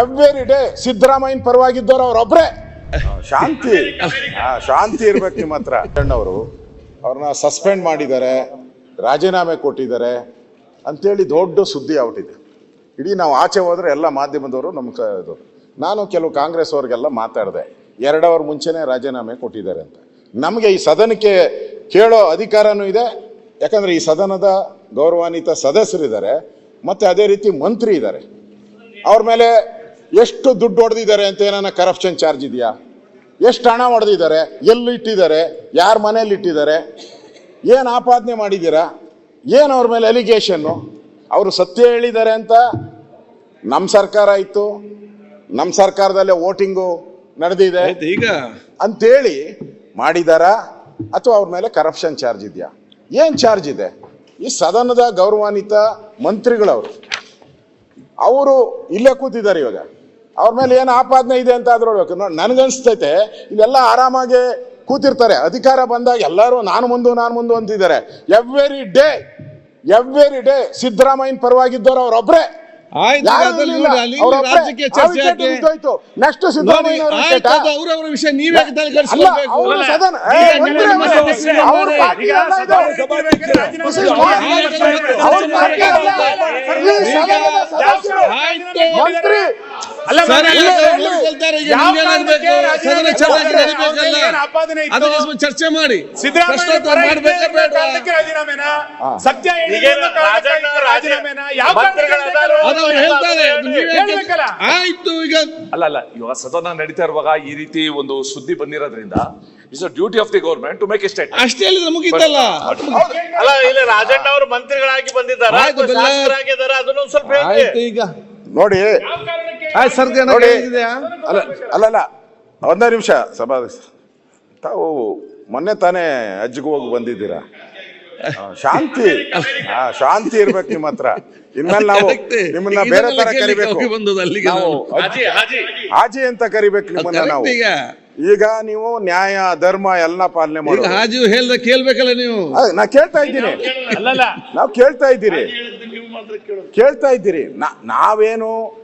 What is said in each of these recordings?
Every day ಸಿದ್ದರಾಮಯ್ಯನ ಪರವಾಗಿದ್ದವ್ರು ಅವ್ರೊಬ್ರೆ. ಶಾಂತಿ. ಶಾಂತಿ ಇರ್ಬೇಕು ನಿಮ್ಮ ಹತ್ರ. ಅಣ್ಣವರು ಅವ್ರನ್ನ ಸಸ್ಪೆಂಡ್ ಮಾಡಿದ್ದಾರೆ ರಾಜೀನಾಮೆ ಕೊಟ್ಟಿದ್ದಾರೆ. ಅಂತೇಳಿ ದೊಡ್ಡ ಸುದ್ದಿ ಔಟಿದೆ ಇಡೀ ನಾವು ಆಚೆ ಹೋದ್ರೆ ಎಲ್ಲ ಮಾಧ್ಯಮದವರು ನಮ್ಗೆ ಇದು ನಾನು ಕೆಲವು ಕಾಂಗ್ರೆಸ್ ಅವ್ರಿಗೆಲ್ಲ ಮಾತಾಡಿದೆ. ಎರಡು ಅವರ್ ಮುಂಚೆನೆ ರಾಜೀನಾಮೆ ಕೊಟ್ಟಿದ್ದಾರೆ ಅಂತ. ನಮಗೆ ಈ ಸದನಕ್ಕೆ ಕೇಳೋ ಅಧಿಕಾರನೂ ಇದೆ. ಯಾಕಂದ್ರೆ ಈ ಸದನದ ಗೌರವಾನ್ವಿತ ಸದಸ್ಯರಿದ್ದಾರೆ ಮತ್ತೆ ಅದೇ ರೀತಿ ಮಂತ್ರಿ ಇದ್ದಾರೆ. ಅವ್ರ ಮೇಲೆ ಎಷ್ಟು ದುಡ್ಡು ಹೊಡೆದಿದ್ದಾರೆ ಅಂತ ಏನಾನ ಕರಪ್ಷನ್ ಚಾರ್ಜ್ ಇದೆಯಾ? ಎಷ್ಟು ಹಣ ಹೊಡೆದಿದ್ದಾರೆ? ಎಲ್ಲಿ ಇಟ್ಟಿದ್ದಾರೆ ಯಾರ ಮನೇಲಿ ಇಟ್ಟಿದ್ದಾರೆ? ಏನು ಆಪಾದನೆ ಮಾಡಿದ್ದೀರಾ? ಏನು ಅವ್ರ ಮೇಲೆ ಅಲಿಗೇಷನ್ನು ಅವರು ಸತ್ಯ ಹೇಳಿದ್ದಾರೆ ಅಂತ ನಮ್ಮ ಸರ್ಕಾರ ಇತ್ತು ನಮ್ಮ ಸರ್ಕಾರದಲ್ಲೇ ವೋಟಿಂಗು ನಡೆದಿದೆ. ಈಗ? ಅಂತೇಳಿ ಮಾಡಿದಾರಾ? ಅಥವಾ ಅವ್ರ ಮೇಲೆ ಕರಪ್ಷನ್ ಚಾರ್ಜ್ ಇದೆಯಾ? ಏನು ಚಾರ್ಜ್ ಇದೆ? ಈ ಸದನದ ಗೌರವಾನ್ವಿತ ಮಂತ್ರಿಗಳವರು. ಅವರು ಇಲ್ಲೇ ಕೂತಿದ್ದಾರೆ ಇವಾಗ. ಅವ್ರ ಮೇಲೆ ಏನು ಆಪಾದನೆ ಇದೆ ಅಂತ ಆದ್ರೂ ಹೇಳ್ಬೇಕು. ನೋಡಿ ನನಗನ್ಸ್ತೈತೆ ಇದೆಲ್ಲ ಆರಾಮಾಗಿ ಕೂತಿರ್ತಾರೆ. ಅಧಿಕಾರ ಬಂದಾಗ ಎಲ್ಲರೂ ನಾನು ಮುಂದು ನಾನು ಮುಂದು ಅಂತಿದ್ದಾರೆ. ಎವ್ರಿ ಡೇ ಎವ್ರಿ ಡೇ ಸಿದ್ದರಾಮಯ್ಯನ ಪರವಾಗಿದ್ದವ್ರು ಅವ್ರೊಬ್ರೆ. ಆಯ್ತು ನೆಕ್ಸ್ಟ್ ಅವ್ರವ್ರ ವಿಷಯ ನೀವೇ ತಲೆ ಕೆಡಿಸ್ಕೊಳ್ಬೇಕು. ಮಂತ್ರಿ ಈಗ ಚರ್ಚೆ ಮಾಡಿ. ಸತ್ಯ. ಆಯ್ತು ಈಗ. ಅಲ್ಲ ಅಲ್ಲ ಇವಾಗ ಸದನ ನಡೀತಾ ಇರುವಾಗ ಈ ರೀತಿ ಒಂದು ಸುದ್ದಿ ಬಂದಿರೋದ್ರಿಂದ it's duty of the government to make a state ಅಷ್ಟೇ ಅಲ್ಲಿ ಮುಗಿತಲ್ಲ? ಅಲ್ಲ ಇಲ್ಲ ರಾಜಣ್ಣ ಅವರು ಮಂತ್ರಿಗಳಾಗಿ ಬಂದಿದ್ದಾರೆ. ಅದನ್ನು ಸ್ವಲ್ಪ ಹೇಳಿ ಆಯ್ತು ಈಗ. ನೋಡಿ ಆಯ್ತು ಸರ್ ನೋಡಿ. ಇದೆಯಾ ಅಲ್ಲ ಅಲ್ಲಲ್ಲ ಒಂದೇ ನಿಮಿಷ ಸಭಾ ತಾವು ಮೊನ್ನೆ ತಾನೇ ಅಜ್ಜಿಗೆ ಹೋಗಿ ಬಂದಿದ್ದೀರಾ? ಶಾಂತಿ ಹಾ ಶಾಂತಿ ಇರ್ಬೇಕು ನಿಮ್ಮ ಹತ್ರ. ಇನ್ಮೇಲೆ ನಾವು. ನಿಮ್ಮನ್ನ ಬೇರೆ ತರ ಕರಿಬೇಕು. ಹಾಜಿ ಹಾಜಿ. ಅಂತ ಕರಿಬೇಕು ನಿಮ್ಮನ್ನ ನಾವು. ಈಗ. ಈಗ ನೀವು ನ್ಯಾಯ ಧರ್ಮ ಎಲ್ಲ ಪಾಲನೆ ಈಗ ಮಾಡಿ ಹಾಜು ಹೇಳ್ದ ಕೇಳ್ಬೇಕಲ್ಲ ನೀವು? ನಾ ಕೇಳ್ತಾ ಇದ್ದೀನಿ. ಅಲ್ಲಲ್ಲ. ನಾವು ಕೇಳ್ತಾ ಇದ್ದೀರಿ. ಕೇಳ್ತಾ ಇದ್ದೀರಿ. ನಾ- ನಾವೇನು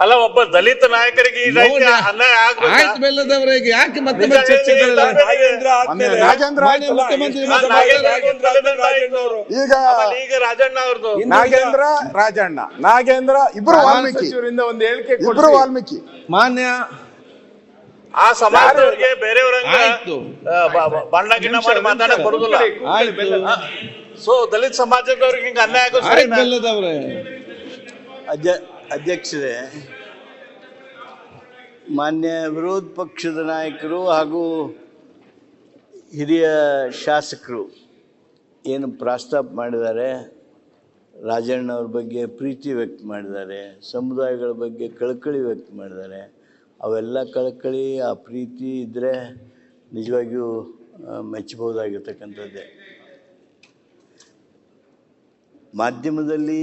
ಅಲ್ಲ ಒಬ್ಬ ದಲಿತ ನಾಯಕರಿಗೆ ಈ ರೀತಿ ನೋಡಿ. ಅನ್ಯಾಯ ಆಗ್ಬೇಕಾ? ಆಯ್ತು ಬೆಲ್ಲದವರಿಗೆ ಯಾಕೆ ಮತ್ತೆ ನಿಜ ಮತ್ತೆ ಚರ್ಚೆಗಳೆಲ್ಲ ಹೇಳ್ತೀನಿ, ಮೊನ್ನೆ ನಾಗೇಂದ್ರ ಮಾನ್ಯ ಮುಖ್ಯಮಂತ್ರಿ ಮತ್ತೆ ನಾಗೇಂದ್ರ ಮಾತಾಡ್ತಾರೆ. ದಲಿತ ನಾಯಕರು. ಈಗ ಆಮೇಲೆ ಈಗ ರಾಜಣ್ಣ ಅವ್ರದ್ದು. ನಾಗೇಂದ್ರ ರಾಜಣ್ಣ. ನಾಗೇಂದ್ರ ಇಬ್ರು ವಾಲ್ಮೀಕಿ. ಸಚಿವರಿಂದ ಒಂದು ಹೇಳಿಕೆ ಇಬ್ರು ವಾಲ್ಮೀಕಿ. ಮಾನ್ಯ. ಆ ಸಮಾಜದವ್ರಿಗೆ ಬೇರೆಯವ್ರಂಗ ಆಯ್ತು. ಆ, ಬ- ಬ- ಬಣ್ಣ ಗಿಣ್ಣ ಮಾಡಿ ಮಾತಾಡಕ್ ಬರುದಿಲ್ಲ. ಆಯ್ತು. ಸೊ ದಲಿತ ಸಮಾಜದವ್ರಿಗೆ ಹಿಂಗ ಅನ್ಯಾಯ ಆಗೋದು ಆಯ್ತು ಸರಿನಾ? ಬೆಲ್ಲದವ್ರೆ. ಅಧ್ಯ ಅಧ್ಯಕ್ಷರೇ, ಮಾನ್ಯ ವಿರೋಧ ಪಕ್ಷದ ನಾಯಕರು ಹಾಗೂ ಹಿರಿಯ ಶಾಸಕರು ಏನು ಪ್ರಸ್ತಾಪ ಮಾಡಿದ್ದಾರೆ ರಾಜಣ್ಣ ಅವ್ರ ಬಗ್ಗೆ ಪ್ರೀತಿ ವ್ಯಕ್ತ ಮಾಡಿದ್ದಾರೆ, ಸಮುದಾಯಗಳ ಬಗ್ಗೆ ಕಳಕಳಿ ವ್ಯಕ್ತ ಮಾಡಿದ್ದಾರೆ, ಅವೆಲ್ಲ ಕಳಕಳಿ, ಆ ಪ್ರೀತಿ ಇದ್ದರೆ ನಿಜವಾಗಿಯೂ ಮೆಚ್ಚಬಹುದಾಗಿರ್ತಕ್ಕಂಥದ್ದೇ. ಮಾಧ್ಯಮದಲ್ಲಿ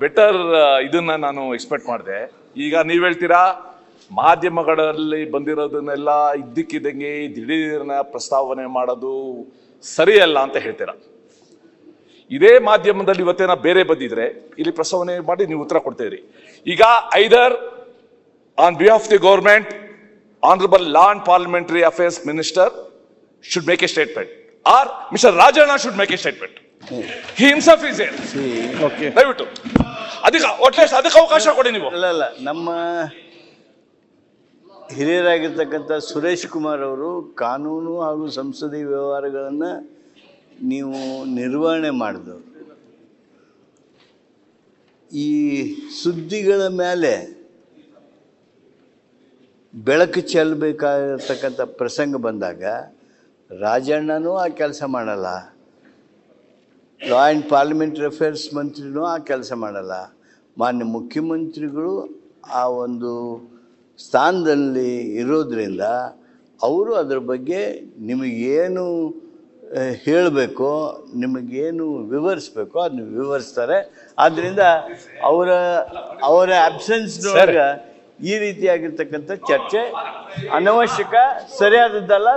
ಬೆಟರ್ ಇದನ್ನ ನಾನು ಎಕ್ಸ್ಪೆಕ್ಟ್ ಮಾಡಿದೆ. ಈಗ ನೀವು ಹೇಳ್ತೀರಾ, ಮಾಧ್ಯಮಗಳಲ್ಲಿ ಬಂದಿರೋದನ್ನೆಲ್ಲ ಇದ್ದಕ್ಕಿದ್ದಂಗೆ ದಿಢೀರ್ನ ಪ್ರಸ್ತಾವನೆ ಮಾಡೋದು ಸರಿಯಲ್ಲ ಅಂತ ಹೇಳ್ತೀರಾ? ಇದೇ ಮಾಧ್ಯಮದಲ್ಲಿ ಇವತ್ತೇನ ಬೇರೆ ಬಂದಿದ್ರೆ, ಇಲ್ಲಿ ಪ್ರಸ್ತಾವನೆ ಮಾಡಿ ನೀವು ಉತ್ತರ ಕೊಡ್ತೀರಿ ಈಗ either on behalf the government honourable law and parliamentary affairs minister should make a statement or mister Rajanna should make a statement he himself is here okay ದಯವಿಟ್ಟು. ಅದಕ್ಕೆ ಒಟ್ಲೆ ಅದಕ್ಕೆ ಅವಕಾಶ ಕೊಡಿ ನೀವು. ಅಲ್ಲ ಅಲ್ಲ ನಮ್ಮ ಹಿರಿಯರಾಗಿರ್ತಕ್ಕಂಥ ಸುರೇಶ್ ಕುಮಾರ್ ಅವರು ಕಾನೂನು ಹಾಗೂ ಸಂಸದೀಯ ವ್ಯವಹಾರಗಳನ್ನು ನೀವು ನಿರ್ವಹಣೆ ಮಾಡಿದವರು. ಈ ಸುದ್ದಿಗಳ ಮೇಲೆ ಬೆಳಕು ಚೆಲ್ಲಬೇಕಾಗಿರ್ತಕ್ಕಂಥ ಪ್ರಸಂಗ ಬಂದಾಗ ರಾಜಣ್ಣನೂ ಆ ಕೆಲಸ ಮಾಡಲ್ಲ. ಆ್ಯಂಡ್ ಪಾರ್ಲಿಮೆಂಟ್ರಿ ಅಫೇರ್ಸ್ ಮಂತ್ರಿನೂ ಆ ಕೆಲಸ ಮಾಡಲ್ಲ. ಮಾನ್ಯ ಮುಖ್ಯಮಂತ್ರಿಗಳು ಆ ಒಂದು ಸ್ಥಾನದಲ್ಲಿ ಇರೋದ್ರಿಂದ ಅವರು ಅದ್ರ ಬಗ್ಗೆ ನಿಮಗೇನು ಹೇಳಬೇಕೋ, ನಿಮಗೇನು ವಿವರಿಸ್ಬೇಕೋ ಅದನ್ನ ವಿವರಿಸ್ತಾರೆ. ಆದ್ದರಿಂದ ಅವರ ಅವರ ಅಬ್ಸೆನ್ಸ್ನೊಳಗೆ ಈ ರೀತಿಯಾಗಿರ್ತಕ್ಕಂಥ ಚರ್ಚೆ ಅನವಶ್ಯಕ, ಸರಿಯಾದದ್ದಲ್ಲ